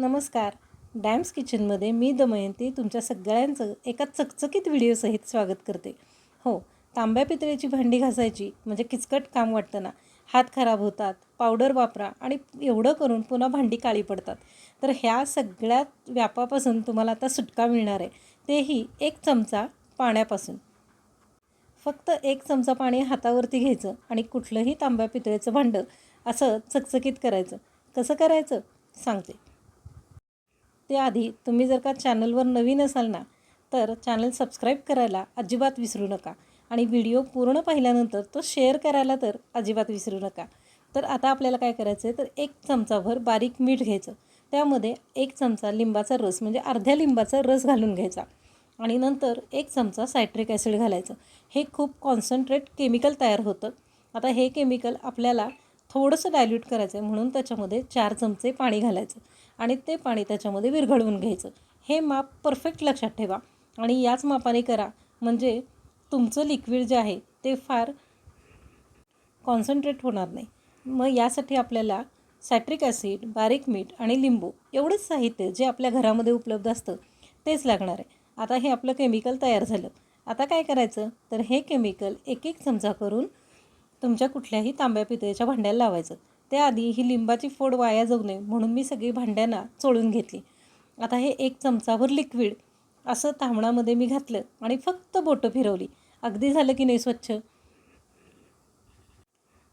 नमस्कार. डॅम्स किचनमध्ये मी दमयंती तुमच्या सगळ्यांचं एका चकचकीत व्हिडिओसहित स्वागत करते. हो तांब्या पितळेची भांडी घासायची म्हणजे किचकट काम वाटतं ना. हात खराब होतात पावडर वापरा आणि एवढं करून पुन्हा भांडी काळी पडतात. तर ह्या सगळ्या व्यापापासून तुम्हाला आता सुटका मिळणार आहे. तेही एक चमचा पाण्यापासून. फक्त एक चमचा पाणी हातावरती घ्यायचं आणि कुठलंही तांब्या पितळेचं भांडं असं चकचकीत करायचं. कसं करायचं? सांगते. त्याआधी तुम्ही जर का चॅनलवर नवीन असाल ना तर चॅनल सबस्क्राईब करायला अजिबात विसरू नका. आणि व्हिडिओ पूर्ण पाहिल्यानंतर तो शेअर करायला तर अजिबात विसरू नका. तर आता आपल्याला काय करायचं आहे तर एक चमचाभर बारीक मीठ घ्यायचं. त्यामध्ये एक चमचा लिंबाचा रस म्हणजे अर्ध्या लिंबाचा रस घालून घ्यायचा. आणि नंतर एक चमचा सायट्रिक ॲसिड घालायचं. हे खूप कॉन्सन्ट्रेट केमिकल तयार होतं. आता हे केमिकल आपल्याला थोडंसं डायल्यूट करायचं आहे म्हणून त्याच्यामध्ये चार चमचे पाणी घालायचं आणि ते पाणी त्याच्यामध्ये विरघळवून घ्यायचं. हे माप परफेक्ट लक्षात ठेवा आणि याच मापाने करा. म्हणजे तुमचं लिक्विड जे आहे ते फार कॉन्सन्ट्रेट होणार नाही. मग यासाठी आपल्याला सॅट्रिक ॲसिड बारीक मीठ आणि लिंबू एवढंच साहित्य जे आपल्या घरामध्ये उपलब्ध असतं तेच लागणार आहे. आता हे आपलं केमिकल तयार झालं. आता काय करायचं? तर हे केमिकल एक एक चमचा करून तुमच्या कुठल्याही तांब्या पितळेच्या भांड्याला लावायचं. त्याआधी ही लिंबाची फोड वाया जाऊ नये म्हणून मी सगळी भांड्यांना चोळून घेतली. आता हे एक चमचाभर लिक्विड असं तांबणामध्ये मी घातलं आणि फक्त बोटं फिरवली. अगदी झालं की नाही स्वच्छ?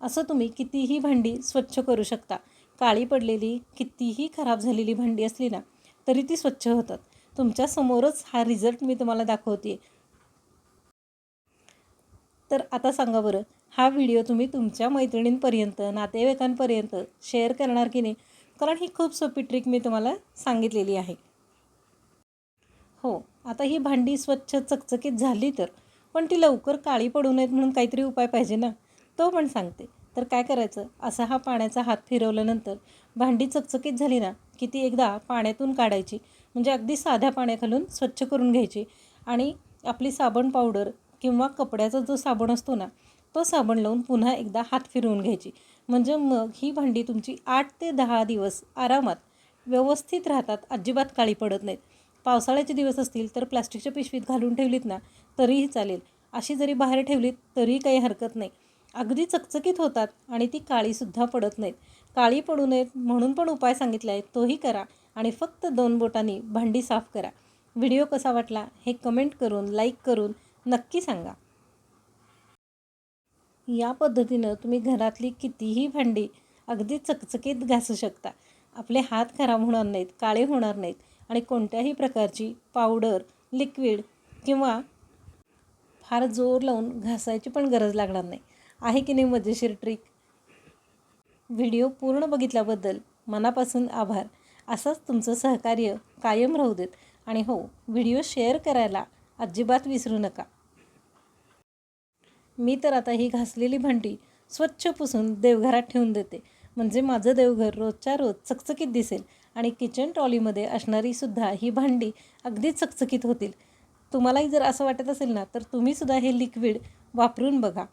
असं तुम्ही कितीही भांडी स्वच्छ करू शकता. काळी पडलेली कितीही खराब झालेली भांडी असली ना तरी ती स्वच्छ होतात. तुमच्यासमोरच हा रिझल्ट मी तुम्हाला दाखवते तर आता सांगा बरं हा व्हिडिओ तुम्ही तुमच्या मैत्रिणींपर्यंत नातेवाईकांपर्यंत शेअर करणार की नाही? कारण ही खूप सोपी ट्रिक मी तुम्हाला सांगितलेली आहे. हो आता ही भांडी स्वच्छ चकचकीत झाली तर पण ती लवकर काळी पडू नयेत म्हणून काहीतरी उपाय पाहिजे ना? तो पण सांगते. तर काय करायचं? असा हा पाण्याचा हात फिरवल्यानंतर भांडी चकचकीत झाली ना की ती एकदा पाण्यातून काढायची. म्हणजे अगदी साध्या पाण्याखालून स्वच्छ करून घ्यायची. आणि आपली साबण पावडर किंवा कपड्याचा जो साबण असतो ना तो साबण लावून पुन्हा एकदा हात फिरवून घ्यायची. म्हणजे मग ही भांडी तुमची आठ ते दहा दिवस आरामात व्यवस्थित राहतात. अजिबात काळी पडत नाहीत. पावसाळ्याचे दिवस असतील तर प्लास्टिकच्या पिशवीत घालून ठेवलीत ना तरीही चालेल. अशी जरी बाहेर ठेवलीत तरीही काही हरकत नाही. अगदी चकचकीत होतात आणि ती काळीसुद्धा पडत नाहीत. काळी पडू नयेत म्हणून पण उपाय सांगितला आहे तोही करा आणि फक्त दोन बोटांनी भांडी साफ करा. व्हिडिओ कसा वाटला हे कमेंट करून लाईक करून नक्की सांगा. या पद्धतीनं तुम्ही घरातली कितीही भांडी अगदी चकचकीत घासू शकता. आपले हात खराब होणार नाहीत काळे होणार नाहीत आणि कोणत्याही प्रकारची पावडर लिक्विड किंवा फार जोर लावून घासायची पण गरज लागणार नाही. आहे की नाही मजेशीर ट्रिक? व्हिडिओ पूर्ण बघितल्याबद्दल मनापासून आभार. असंच तुमचं सहकार्य कायम राहू देत. आणि हो व्हिडिओ शेअर करायला अजिबात विसरू नका. मी तर आता ही घासलेली भांडी स्वच्छ पुसून देवघरात ठेवून देते. म्हणजे माझं देवघर रोजच्या रोज चकचकीत दिसेल आणि किचन ट्रॉलीमध्ये असणारीसुद्धा ही भांडी अगदी चकचकीत होतील. तुम्हालाही जर असं वाटत असेल ना तर तुम्हीसुद्धा हे लिक्विड वापरून बघा.